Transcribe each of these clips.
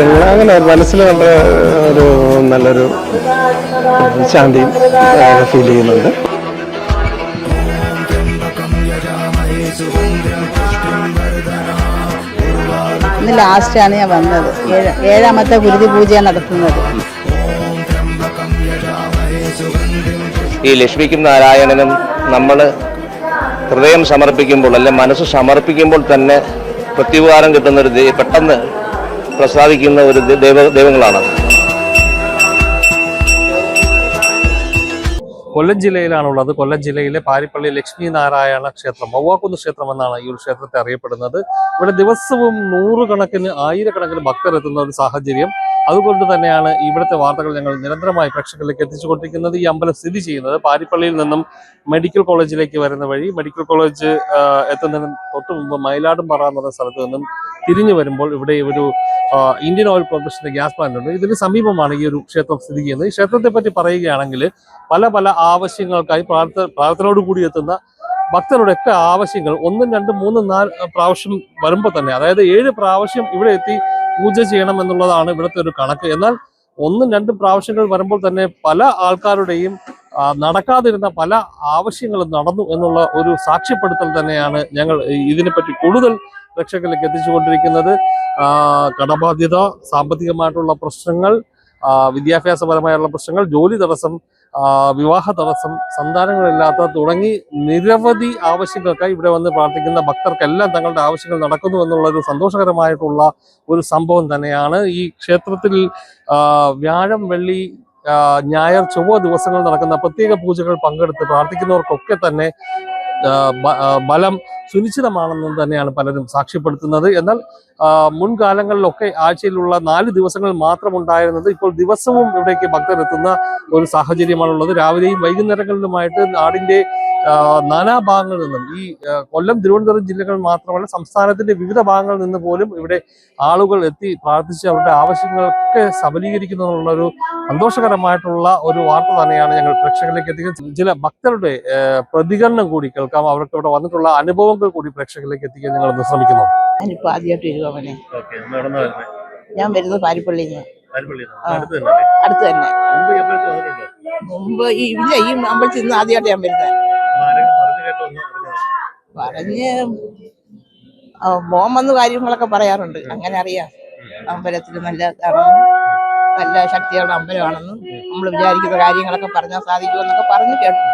മാറ്റങ്ങൾ അങ്ങനെ മനസ്സിൽ വളരെ ഒരു നല്ലൊരു ശാന്തി ഫീൽ ചെയ്യുന്നുണ്ട്. ഇന്ന് ലാസ്റ്റാണ് ഞാൻ വന്നത്. ഏഴാമത്തെ ഗുരുതി പൂജ നടത്തുന്നത്. ഈ ലക്ഷ്മിക്കും നാരായണനും നമ്മൾ ഹൃദയം സമർപ്പിക്കുമ്പോൾ അല്ലെ മനസ്സ് സമർപ്പിക്കുമ്പോൾ തന്നെ പ്രത്യുപകാരം കിട്ടുന്ന ഒരു പെട്ടെന്ന് പ്രസാദിക്കുന്ന ഒരു ദൈവ ദൈവങ്ങളാണ്. കൊല്ലം ജില്ലയിലാണുള്ളത്. കൊല്ലം ജില്ലയിലെ പാരിപ്പള്ളി ലക്ഷ്മി നാരായണ ക്ഷേത്രം വവ്വാക്കുന്ന് ക്ഷേത്രം എന്നാണ് ഈ ഒരു ക്ഷേത്രത്തെ അറിയപ്പെടുന്നത്. ഇവിടെ ദിവസവും നൂറുകണക്കിന് ആയിരക്കണക്കിന് ഭക്തർ എത്തുന്ന ഒരു സാഹചര്യം. അതുകൊണ്ട് തന്നെയാണ് ഇവിടുത്തെ വാർത്തകൾ ഞങ്ങൾ നിരന്തരമായി പ്രേക്ഷകരിലേക്ക് എത്തിച്ചുകൊണ്ടിരിക്കുന്നത്. ഈ അമ്പലം സ്ഥിതി ചെയ്യുന്നത് പാരിപ്പള്ളിയിൽ നിന്നും മെഡിക്കൽ കോളേജിലേക്ക് വരുന്ന വഴി. മെഡിക്കൽ കോളേജ് എത്തുന്നതിന് തൊട്ട് മുമ്പ് മയിലാടുംപാറ എന്ന സ്ഥലത്ത് നിന്നും തിരിഞ്ഞു വരുമ്പോൾ ഇവിടെ ഒരു ഇന്ത്യൻ ഓയിൽ കോർപ്പറേഷന്റെ ഗ്യാസ് പ്ലാന്റ് ഉണ്ട്. ഇതിന് സമീപമാണ് ഈ ഒരു ക്ഷേത്രം സ്ഥിതി ചെയ്യുന്നത്. ഈ ക്ഷേത്രത്തെ പറ്റി പറയുകയാണെങ്കിൽ പല പല ആവശ്യങ്ങൾക്കായി പ്രാർത്ഥന പ്രാർത്ഥനയോട് കൂടി എത്തുന്ന ഭക്തരുടെ ഒക്കെ ആവശ്യങ്ങൾ ഒന്നും രണ്ടും മൂന്നും നാല് പ്രാവശ്യം വരുമ്പോൾ തന്നെ അതായത് ഏഴ് പ്രാവശ്യം ഇവിടെ എത്തി പൂജ ചെയ്യണം എന്നുള്ളതാണ് ഇവിടുത്തെ ഒരു കണക്ക്. എന്നാൽ ഒന്നും രണ്ടും പ്രാവശ്യങ്ങൾ വരുമ്പോൾ തന്നെ പല ആൾക്കാരുടെയും നടക്കാതിരുന്ന പല ആവശ്യങ്ങളും നടന്നു എന്നുള്ള ഒരു സാക്ഷ്യപ്പെടുത്തൽ തന്നെയാണ് ഞങ്ങൾ ഇതിനെപ്പറ്റി കൂടുതൽ പ്രേക്ഷകരിലേക്ക് എത്തിച്ചുകൊണ്ടിരിക്കുന്നത്. കടബാധ്യത സാമ്പത്തികമായിട്ടുള്ള പ്രശ്നങ്ങൾ വിദ്യാഭ്യാസപരമായുള്ള പ്രശ്നങ്ങൾ ജോലി തടസ്സം വിവാഹ തടസ്സം സന്താനങ്ങളില്ലാത്ത തുടങ്ങി നിരവധി ആവശ്യങ്ങൾക്കായി ഇവിടെ വന്ന് പ്രാർത്ഥിക്കുന്ന ഭക്തർക്കെല്ലാം തങ്ങളുടെ ആവശ്യങ്ങൾ നടക്കുന്നു എന്നുള്ള ഒരു സന്തോഷകരമായിട്ടുള്ള ഒരു സംഭവം തന്നെയാണ്. ഈ ക്ഷേത്രത്തിൽ വ്യാഴം വെള്ളി ഞായർ ചൊവ്വ ദിവസങ്ങൾ നടക്കുന്ന പ്രത്യേക പൂജകൾ പങ്കെടുത്ത് പ്രാർത്ഥിക്കുന്നവർക്കൊക്കെ തന്നെ ബലം സുനിശ്ചിതമാണെന്ന് തന്നെയാണ് പലരും സാക്ഷ്യപ്പെടുത്തുന്നത്. എന്നാൽ മുൻകാലങ്ങളിലൊക്കെ ആഴ്ചയിലുള്ള നാല് ദിവസങ്ങൾ മാത്രം ഉണ്ടായിരുന്നത് ഇപ്പോൾ ദിവസവും ഇവിടേക്ക് ഭക്തരെത്തുന്ന ഒരു സാഹചര്യമാണുള്ളത്. രാവിലെയും വൈകുന്നേരങ്ങളിലുമായിട്ട് നാടിന്റെ ആ, നാനാഭാഗങ്ങളിൽ നിന്നും ഈ കൊല്ലം തിരുവനന്തപുരം ജില്ലകൾ മാത്രമല്ല സംസ്ഥാനത്തിന്റെ വിവിധ ഭാഗങ്ങളിൽ നിന്ന് പോലും ഇവിടെ ആളുകൾ എത്തി പ്രാർത്ഥിച്ച് അവരുടെ ആവശ്യങ്ങളൊക്കെ സബലീകരിക്കുന്നു എന്നുള്ള ഒരു സന്തോഷകരമായിട്ടുള്ള ഒരു വാർത്ത തന്നെയാണ് ഞങ്ങൾ പ്രേക്ഷകരിലേക്ക് എത്തിക്കുന്നത്. ചില ഭക്തരുടെ പ്രതികരണം കൂടി കേൾക്കാം. അവർക്ക് ഇവിടെ വന്നിട്ടുള്ള അനുഭവങ്ങൾ കൂടി പ്രേക്ഷകരിലേക്ക് എത്തിക്കാൻ ഞങ്ങൾ ഒന്ന് ശ്രമിക്കുന്നു. ഞാനിപ്പോ ആദ്യമായിട്ട് വരുവാമനെ ഞാൻ വരുന്നത് പാരിപ്പള്ളിയിൽ നിന്ന്. അടുത്ത് തന്നെ മുമ്പ് ഈ ഇല്ല ഈ അമ്പലത്തിൽ നിന്ന് ആദ്യമായിട്ട് ഞാൻ വരുന്നത് പറഞ്ഞ് മോൻ വന്ന് കാര്യങ്ങളൊക്കെ പറയാറുണ്ട്. അങ്ങനെ അറിയാം. അമ്പലത്തിൽ നല്ല നല്ല ശക്തിയുള്ള അമ്പലമാണെന്നും നമ്മൾ വിചാരിക്കുന്ന കാര്യങ്ങളൊക്കെ പറഞ്ഞാൽ സാധിക്കുമെന്നൊക്കെ പറഞ്ഞു കേട്ടു.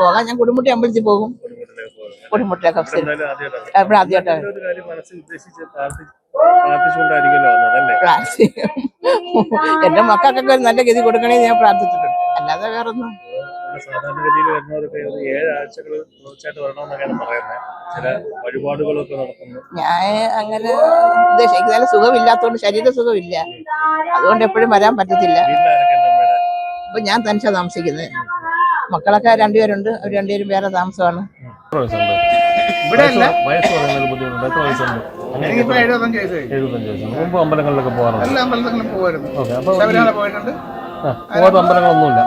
പോകാൻ ഞാൻ കുടുംബട്ടി അമ്പലത്തിൽ പോകും. കുടുംബട്ടിലൊക്കെ ആദ്യമായിട്ടാണ് എന്റെ മക്കൾക്കൊക്കെ നല്ല ഗതി കൊടുക്കണേ ഞാൻ പ്രാർത്ഥിച്ചിട്ടുണ്ട്. അല്ലാതെ വേറൊന്നും സാധാരണഗതിയിൽ വരുന്നവരൊക്കെ ഒരു ഏഴ് ആഴ്ചകൾ തുടർച്ചയായിട്ട് വരണമെന്നൊക്കെയാണ് പറയുന്നത്. ചില വഴിപാടുകളൊക്കെ നടത്തുന്നു ഞാൻ അങ്ങനെ ഉദ്ദേശിക്കുന്ന നല്ല സുഖമില്ലാത്തതുകൊണ്ട് ശരീര സുഖമില്ല. അതുകൊണ്ട് എപ്പോഴും വരാൻ പറ്റത്തില്ല? അപ്പൊ ഞാൻ തനിച്ചാ താമസിക്കുന്നത്. മക്കളൊക്കെ രണ്ടുപേരുണ്ട് അവർ രണ്ടുപേരും വേറെ താമസമാണ്. ഇവിടെ അല്ല. വയസ്സ് പറയുന്നതിൽ ബുദ്ധിമുട്ടുണ്ട്. എത്ര വയസ്സുണ്ട്? എഴുപത്തഞ്ച് വയസ്സ് മുമ്പ് അമ്പലങ്ങളിലൊക്കെ പോകാറുണ്ട്? എല്ലാ അമ്പലത്തിലും പോകുമായിരുന്നു ഓക്കെ അപ്പൊ അമ്പലങ്ങളൊന്നുമില്ല.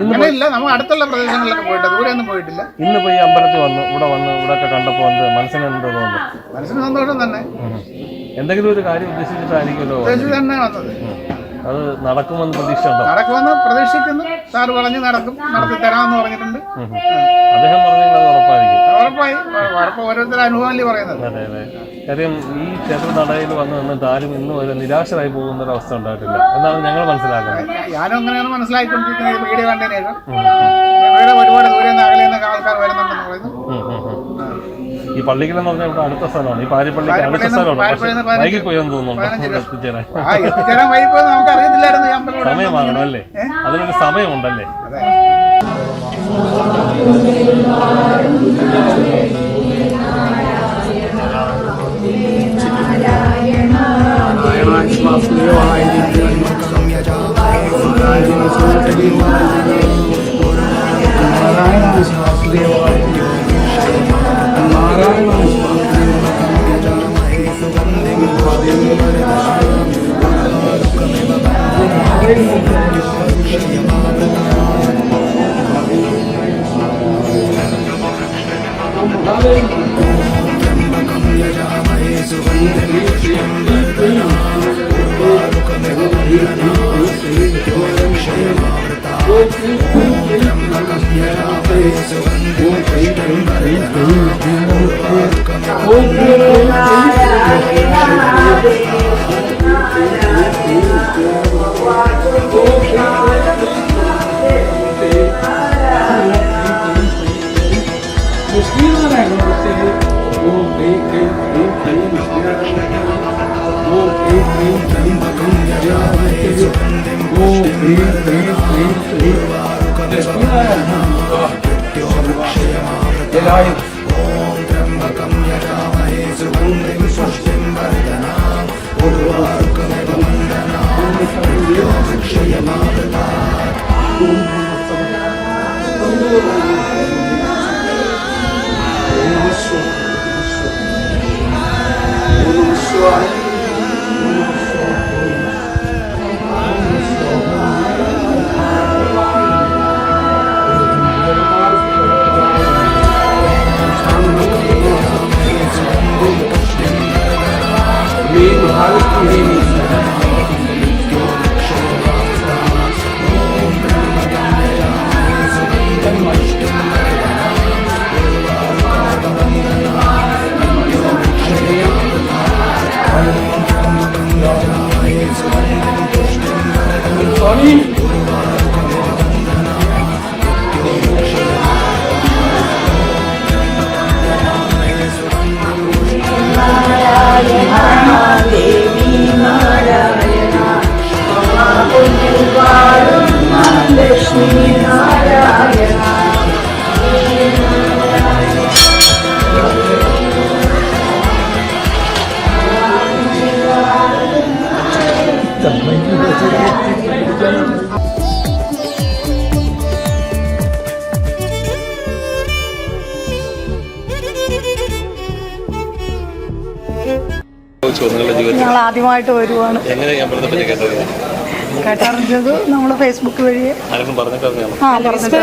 അങ്ങനെ ഇല്ല നമ്മൾ അടുത്തുള്ള പ്രദേശങ്ങളിലൊക്കെ പോയിട്ട് ദൂരെ ഒന്നും പോയിട്ടില്ല. ഇന്ന് പോയി അമ്പലത്തിൽ വന്നു ഇവിടെ വന്ന് ഇവിടെ ഒക്കെ കണ്ടപ്പോ എന്ത് മനസ്സിന് എന്തോ തോന്നുന്നു. മനസ്സിന് സന്തോഷം തന്നെ. എന്തെങ്കിലും ഒരു കാര്യം ഉദ്ദേശിച്ചിട്ടായിരിക്കുമല്ലോ ഉദ്ദേശിച്ച് തന്നെ വന്നത്. അത് നടക്കുമെന്ന് പ്രതീക്ഷ ഉണ്ടോ നടക്കുമെന്ന് പ്രതീക്ഷിക്കുന്നു. സാറ് പറഞ്ഞു നടക്കും നടത്തി തരാമെന്ന് പറഞ്ഞിട്ടുണ്ട്. അദ്ദേഹം പറഞ്ഞെങ്കിൽ അത് ഉറപ്പായിരിക്കും. ഉറപ്പായി ഉറപ്പ് ഓരോരുത്തരുടെ അനുഭവമല്ലേ പറയുന്നത്. അതെ അതെ. കാര്യം ഈ ക്ഷേത്ര നടയിൽ വന്ന് നിന്നിട്ട് ആരും ഇന്ന് വരെ നിരാശരായി പോകുന്ന ഒരു അവസ്ഥ ഉണ്ടായിട്ടില്ല. എന്നാണ് ഞങ്ങൾ മനസ്സിലാക്കുന്നത്. ഞാനും അങ്ങനെയാണ് മനസ്സിലാക്കിക്കൊണ്ടിരിക്കുന്നത് വീഡിയോ കണ്ടതിനേക്കാൾ ഇവിടെ ഒരുപാട് ദൂരെ നിന്ന് അകലെ നിന്നൊക്കെ ആൾക്കാർ വരുന്നുണ്ടെന്ന് പറയുന്നു. ഈ പള്ളിക്കൽ എന്ന് പറഞ്ഞാൽ ഇവിടെ അടുത്ത സ്ഥലമാണ്. ഈ പാരിപ്പള്ളി അടുത്ത സ്ഥലമാണ്. വൈകി പോയെന്ന് തോന്നുന്നുണ്ട് എത്തിച്ചേരാൻ. സമയമാകണം അല്ലേ? അതിനൊരു സമയമുണ്ടല്ലേ? അതെ ും നിങ്ങളുടെ Bye. ഞങ്ങൾ ആദ്യമായിട്ട് വരുവാണ്. എങ്ങനെ കേട്ടറിഞ്ഞത് നമ്മൾ ഫേസ്ബുക്ക് വഴി. ആരെങ്കിലും പറഞ്ഞിട്ട് അറിഞ്ഞാണോ ആ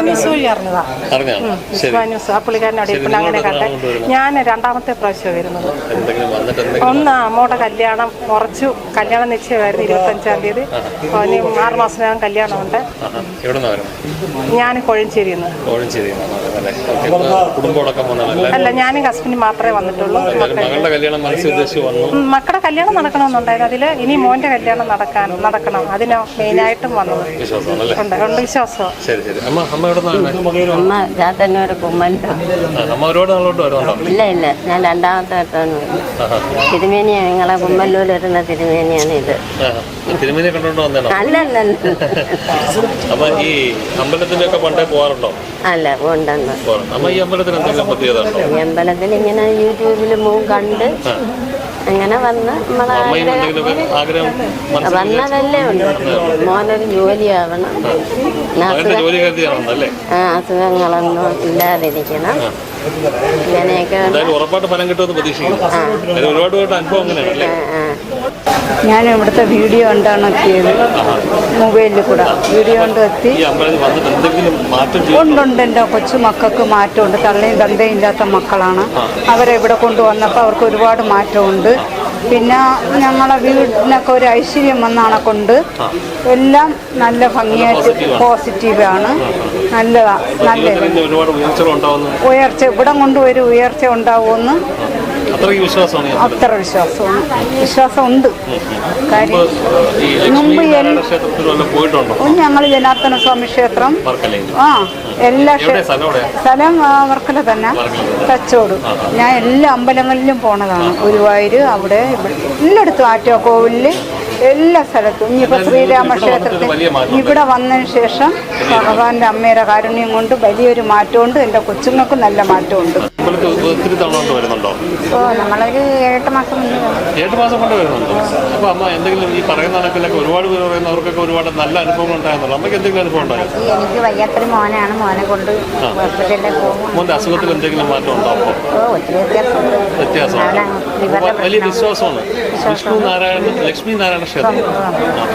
ന്യൂസ് വഴി അറിഞ്ഞതാ. അറിഞ്ഞാണോ ശരി ന്യൂസ് ആ പുള്ളിക്കാരനോട് ശരി, ഇപ്പം അങ്ങനെ കണ്ടേ. ഞാൻ രണ്ടാമത്തെ പ്രാവശ്യം വരുന്നത്. എന്തെങ്കിലും വന്നിട്ട് എന്തെങ്കിലും ഒന്ന് അമ്മോടെ കല്യാണം കുറച്ചു കല്യാണം നിശ്ചയമായിരുന്നു ഇരുപത്തഞ്ചാം തീയതി. ഇനി ആറ് മാസത്തിനകം കല്യാണമുണ്ട്. എവിടെ നിന്ന് ഞാൻ കൊഴഞ്ചേരിയിൽ നിന്ന് കോഴഞ്ചേരി അല്ലേ ഓക്കെ കുടുംബമടക്കം വന്നാണല്ലേ അല്ല ഞാനും ഹസ്ബൻഡ് മാത്രമേ വന്നിട്ടുള്ളൂ. എന്തായാലും മകളുടെ കല്യാണം മനസ്സിൽ ഉദ്ദേശിച്ച് വന്നു. ഉം, മക്കളുടെ കല്യാണം നടക്കണമെന്നുണ്ടായിരുന്നു. അതിൽ ഇനി മോന്റെ കല്യാണം നടക്കാൻ നടക്കണം. അതിനോ മെയിനായിട്ടും വന്നത്. ഉണ്ട് ഉണ്ട് വിശ്വാസം ശരി ശരി. അമ്മ അമ്മ എവിടെ നിന്നാണ്? അമ്മ ചാത്തന്നൂർ കുമ്മല്ലോ അമ്മ ഒരുപാട് നാളോട്ട് വരുന്നുണ്ടോ? ഇല്ല ഇല്ല ഞാൻ രണ്ടാമത്തെ വട്ടമാണ് വരുന്നത്. ആഹാ. തിരുമേനി ഞങ്ങളെ കുമ്മല്ലൂർ വരുന്ന തിരുമേനിയാണ് ഇത്. തിരുമേനിയെ വന്നേണോ? അല്ല അല്ല ഈ അമ്പലത്തിന്റെ ഒക്കെ പണ്ടേ പോകാറുണ്ടോ അല്ല ഉണ്ടെന്ന് അമ്മ ഈ അമ്പലത്തിന് എന്തെങ്കിലും പ്രത്യേകത ഉണ്ടോ? ഈ അമ്പലത്തിൽ ഇങ്ങനെ യൂട്യൂബിൽ മൂ കണ്ട് അങ്ങനെ വന്ന് നമ്മളെ വന്നതല്ലേ ഉണ്ട് മോനൊരു ജോലിയാവണം. ആവണം ആ, അസുഖങ്ങളൊന്നും ഇല്ലാതിരിക്കണം. എന്തായാലും ഉറപ്പായിട്ട് ഫലം കിട്ടുമെന്ന് പ്രതീക്ഷിക്കുന്നു. ഒരുപാട് പേരുടെ അനുഭവം അങ്ങനെയാണ് ഞാൻ ഇവിടുത്തെ വീഡിയോ ഉണ്ടാക്കിയത് മൊബൈലിൽ കൂടെ വീഡിയോ കൊണ്ട് എത്തി. ഉണ്ടുണ്ട് എന്റെ കൊച്ചു മക്കൾക്ക് മാറ്റമുണ്ട്. തള്ളയും തന്തയും ഇല്ലാത്ത മക്കളാണ്. അവരെ ഇവിടെ കൊണ്ടുവന്നപ്പോൾ അവർക്ക് ഒരുപാട് മാറ്റമുണ്ട്. പിന്നെ ഞങ്ങളെ വീടിനൊക്കെ ഒരു ഐശ്വര്യം വന്നാണെ കൊണ്ട് എല്ലാം നല്ല ഭംഗിയായിട്ട് പോസിറ്റീവാണ്. നല്ലതാ നല്ല ഉയർച്ച ഇവിടെ കൊണ്ട് ഒരു ഉയർച്ച ഉണ്ടാവുമെന്ന് അത്ര വിശ്വാസമാണ് വിശ്വാസമുണ്ട്. കാര്യം ഈ ലക്ഷ്മി മുമ്പ് ഞങ്ങൾ ജനാർദ്ദന സ്വാമി ക്ഷേത്രം ആ എല്ലാ സ്ഥലം വർക്കല തന്നെ. തച്ചോട്. ഞാൻ എല്ലാ അമ്പലങ്ങളിലും പോണതാണ്. ഗുരുവായൂർ അവിടെ എല്ലായിടത്തും ആറ്റോ ആറ്റോക്കോവിലിൽ എല്ലാ സ്ഥലത്തും. ഇനിയിപ്പോൾ ശ്രീരാമ ക്ഷേത്രത്തിൽ വലിയ മാറ്റം ഇവിടെ വന്നതിന് ശേഷം ഭഗവാന്റെ അമ്മയുടെ കാരുണ്യം കൊണ്ട് വലിയൊരു മാറ്റമുണ്ട്. എന്റെ കൊച്ചുങ്ങൾക്കും നല്ല മാറ്റമുണ്ട്. ഒത്തിരി തവണ വരുന്നുണ്ടോ? ഓ നമ്മളൊരു ഏഴെട്ട് മാസം ഏഴ് മാസം കൊണ്ട് വരുന്നുണ്ടോ? അപ്പൊ അമ്മ എന്തെങ്കിലും ഈ പറയുന്ന കണക്കിലൊക്കെ ഒരുപാട് പേര് പറയുന്നവർക്കൊക്കെ ഒരുപാട് നല്ല അനുഭവങ്ങൾ ഉണ്ടായിരുന്നുള്ളൂ അമ്മയ്ക്ക് എന്തെങ്കിലും അനുഭവം ഉണ്ടായോ? എനിക്ക് വയ്യാത്തൊരു മോനാണ്. മോനെ കൊണ്ട് മോന്റെ അസുഖത്തിൽ എന്തെങ്കിലും മാറ്റം ഉണ്ടോ അപ്പോൾ ലിവറിന്റെ വലിയ. വിശ്വാസമാണ്. വിഷ്ണു നാരായണ ലക്ഷ്മി നാരായണ ക്ഷേത്രം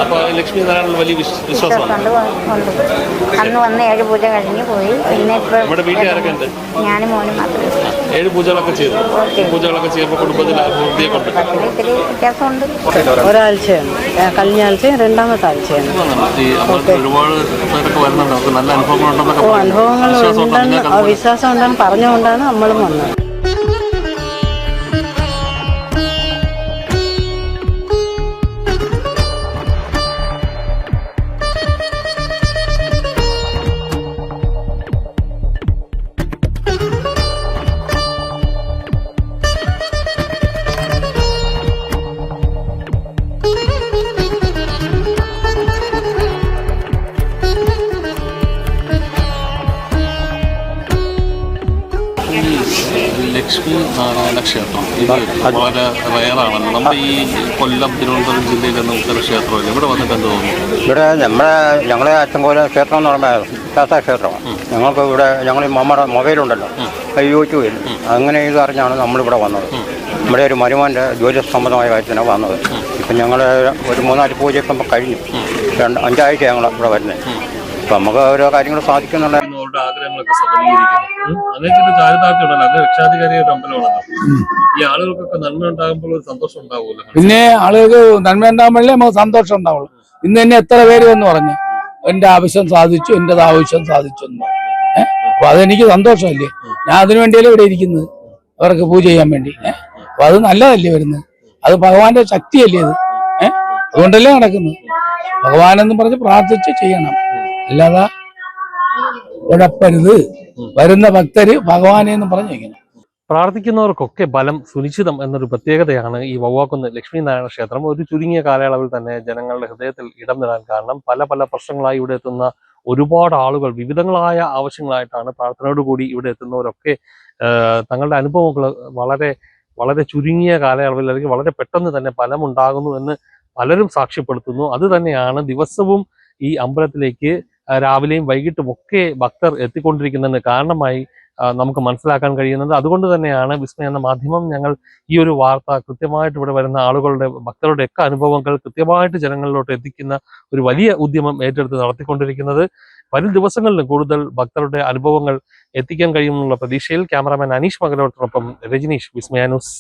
അപ്പൊ ലക്ഷ്മി നാരായണ വലിയ വിശ്വാസമാണ്. അന്ന് വന്ന് ഏഴ് പൂജ കഴിഞ്ഞ് പോയി. പിന്നെ ഇപ്പൊ നമ്മുടെ വീട്ടിൽ ആരൊക്കെ ഉണ്ട്? ഞാനും മോനും മാത്രമേ ഏഴ് പൂജകളൊക്കെ ചെയ്തു. പൂജകളൊക്കെ ചെയ്യുമ്പോൾ കുടുംബത്തിൽ അഭിവൃദ്ധിയൊക്കെ ഉണ്ട്. ഇത്തിരി വ്യത്യാസമുണ്ട്. ഒരാഴ്ചയാണ്. കഴിഞ്ഞ ആഴ്ച രണ്ടാമത്തെ ആഴ്ചയാണ്. ഒരുപാട് പേരൊക്കെ വരുന്നുണ്ട്. നല്ല അനുഭവങ്ങൾ ഉണ്ടെന്ന് വിശ്വാസം ഉണ്ടെന്ന് പറഞ്ഞുകൊണ്ടാണ് നമ്മളും വന്നത്. ലക്ഷ്മി നാരായണ ക്ഷേത്രം ഇത് വളരെ റയറാണല്ലോ നമ്മുടെ ഈ കൊല്ലം തിരുവനന്തപുരം ജില്ലയിൽ ഇത്തരം ക്ഷേത്രമില്ല. ഇവിടെ വന്നിട്ട് എന്ത് തോന്നുന്നു? ഇവിടെ നമ്മുടെ ഞങ്ങളെ അച്ചൻകോല ക്ഷേത്രം എന്ന് പറഞ്ഞാൽ ശാസ്ത്ര ക്ഷേത്രമാണ്. ഞങ്ങൾക്ക് ഇവിടെ ഞങ്ങൾ നമ്മുടെ മൊബൈലുണ്ടല്ലോ യൂട്യൂബിൽ അങ്ങനെ ഇത് അറിഞ്ഞാണ് നമ്മളിവിടെ വന്നത്. നമ്മുടെ ഒരു മരുമോന്റെ ജോലി സംബന്ധമായ കാര്യത്തിനാണ് വന്നത് ഇപ്പം ഞങ്ങൾ ഒരു മൂന്നാൽ പൂജ ഇപ്പം കഴിഞ്ഞു. രണ്ട് അഞ്ചാഴ്ച ഞങ്ങൾ ഇവിടെ വരുന്നത്. അപ്പം നമുക്ക് ഓരോ കാര്യങ്ങൾ സാധിക്കുന്നുണ്ടായിരുന്നു ആഗ്രഹങ്ങളൊക്കെ ഒരു ചാരിതാർത്ഥ്യം ഉണ്ടല്ലോ അത് രക്ഷാധികാരിയുടെ അമ്പലമാണല്ലോ ഈ ആളുകൾക്കൊക്കെ നന്മ ഉണ്ടാകുമ്പോൾ ഒരു സന്തോഷം ഉണ്ടാവുമല്ലോ. പിന്നെ ആളുകൾക്ക് നന്മ ഉണ്ടാകുമ്പോഴേ നമുക്ക് സന്തോഷം ഉണ്ടാവുള്ളൂ. ഇന്ന് തന്നെ എത്ര പേര് എന്ന് പറഞ്ഞു? എന്റെ ആവശ്യം സാധിച്ചു എന്റെ ആവശ്യം സാധിച്ചു എന്ന്. അപ്പൊ അതെനിക്ക് സന്തോഷമല്ലേ? ഞാൻ അതിനു വേണ്ടിയല്ലേ ഇവിടെ ഇരിക്കുന്നത്. അവർക്ക് പൂജ ചെയ്യാൻ വേണ്ടി. അപ്പൊ അത് നല്ലതല്ലേ വരുന്നത്? അത് ഭഗവാന്റെ ശക്തിയല്ലേ അത്? ഏഹ് അതുകൊണ്ടല്ലേ നടക്കുന്നത്. ഭഗവാനെന്ന് പറഞ്ഞ് പ്രാർത്ഥിച്ച് ചെയ്യണം. അല്ലാതെ ഉഴപ്പരുത് വരുന്ന ഭക്തര് ഭഗവാനെ എന്ന് പറഞ്ഞു ഇങ്ങനെ. പ്രാർത്ഥിക്കുന്നവർക്കൊക്കെ ബലം സുനിശ്ചിതം എന്നൊരു പ്രത്യേകതയാണ് ഈ വവ്വാക്കുന്ന് ലക്ഷ്മീനാരായണ ക്ഷേത്രം. ഒരു ചുരുങ്ങിയ കാലയളവിൽ തന്നെ ജനങ്ങളുടെ ഹൃദയത്തിൽ ഇടം നേടാൻ കാരണം പല പല പ്രശ്നങ്ങളായി ഇവിടെ എത്തുന്ന ഒരുപാട് ആളുകൾ വിവിധങ്ങളായ ആവശ്യങ്ങളായിട്ടാണ് പ്രാർത്ഥനയോടുകൂടി ഇവിടെ എത്തുന്നവരൊക്കെ തങ്ങളുടെ അനുഭവങ്ങൾ വളരെ വളരെ ചുരുങ്ങിയ കാലയളവിൽ അല്ലെങ്കിൽ വളരെ പെട്ടെന്ന് തന്നെ ഫലമുണ്ടാകുന്നു എന്ന് പലരും സാക്ഷ്യപ്പെടുത്തുന്നു. അത് തന്നെയാണ് ദിവസവും ഈ അമ്പലത്തിലേക്ക് രാവിലെയും വൈകിട്ടും ഒക്കെ ഭക്തർ എത്തിക്കൊണ്ടിരിക്കുന്നതിന് കാരണമായി നമുക്ക് മനസ്സിലാക്കാൻ കഴിയുന്നത്. അതുകൊണ്ട് തന്നെയാണ് വിസ്മയ എന്ന മാധ്യമം ഞങ്ങൾ ഈ ഒരു വാർത്ത കൃത്യമായിട്ട് ഇവിടെ വരുന്ന ആളുകളുടെ ഭക്തരുടെ ഒക്കെ അനുഭവങ്ങൾ കൃത്യമായിട്ട് ജനങ്ങളിലോട്ട് എത്തിക്കുന്ന ഒരു വലിയ ഉദ്യമം ഏറ്റെടുത്ത് നടത്തിക്കൊണ്ടിരിക്കുന്നത്. വരും ദിവസങ്ങളിലും കൂടുതൽ ഭക്തരുടെ അനുഭവങ്ങൾ എത്തിക്കാൻ കഴിയുമെന്നുള്ള പ്രതീക്ഷയിൽ ക്യാമറാമാൻ അനീഷ് മകലോടത്തോടൊപ്പം രജനീഷ് വിസ്മയ ന്യൂസ്.